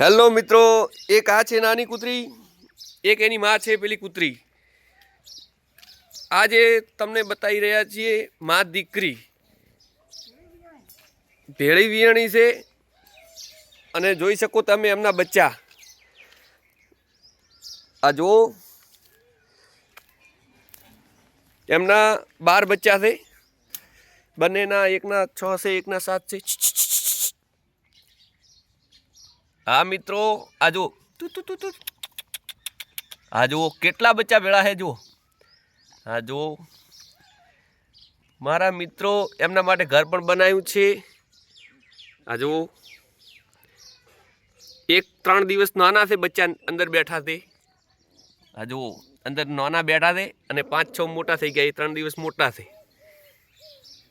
Hello મિત્રો, એક આ છે નાની કૂતરી, એક એની માં છે પેલી કૂતરી. આજે તમને બતાવી રહ્યા છીએ મા દીકરી. ભેળી વિયણી છે અને જોઈ શકો તમે એમના બચ્ચા. આ જુઓ. એમના બાર બચ્ચા છે. બંનેના એકના છ છે, એકના સાત છે. હા, મિત્રો, આ જુઓ. તું, તુ તુ જુઓ, કેટલા બચ્ચા ભેળા છે, જુઓ. હા જુઓ. મારા મિત્રો એમના માટે ઘર પણ બનાવ્યું છે. આ જુઓ. એક ત્રણ દિવસ નાના છે બચ્ચા અંદર બેઠા છે. આ જુઓ, અંદર નાના બેઠા છે અને પાંચ, છ મોટા થઈ ગયા, એ ત્રણ દિવસ મોટા છે.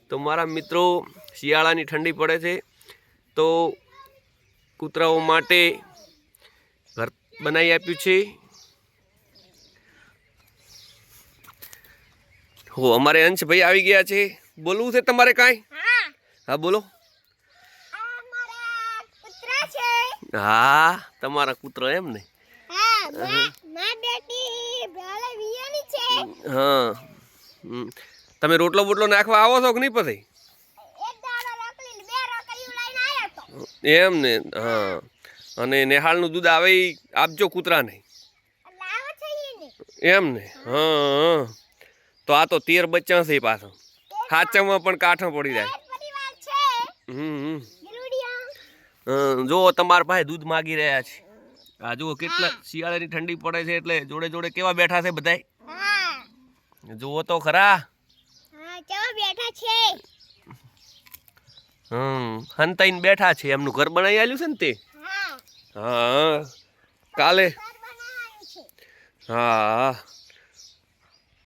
તો મારા મિત્રો શિયાળાની ઠંડી પડે છે. તો કૂતરાઓ માટે ઘર બનાવી આપ્યું છે. હો અમારે અંશભાઈ આવી ગયા છે. બોલવું છે તમારે કાંઈ? હા. બોલો. હા તમારા કૂતરો એમ ને? હા. તમે રોટલો બોટલો નાખવા આવો છો કે નહીં પછી? એમ ને હા. અને નેહાળનું દૂધ આવે એ આપજો કૂતરાને. એમ ને હા. તો આ તો તેર બચ્ચા છે પાછો. હાચવમાં પણ કાઠો પડી જાય. હમ જો તમારા પાસે દૂધ માગી રહ્યા છે. આ જુઓ કેટલા શિયાળાની ઠંડી પડે છે એટલે જોડે જોડે કેવા બેઠા છે બધાય? જુઓ તો ખરા. કેવા બેઠા છે? હમ હંતાઈને બેઠા છે એમનું ઘર બનાવી આલ્યું છે ને તે? હા. કાલે. હા.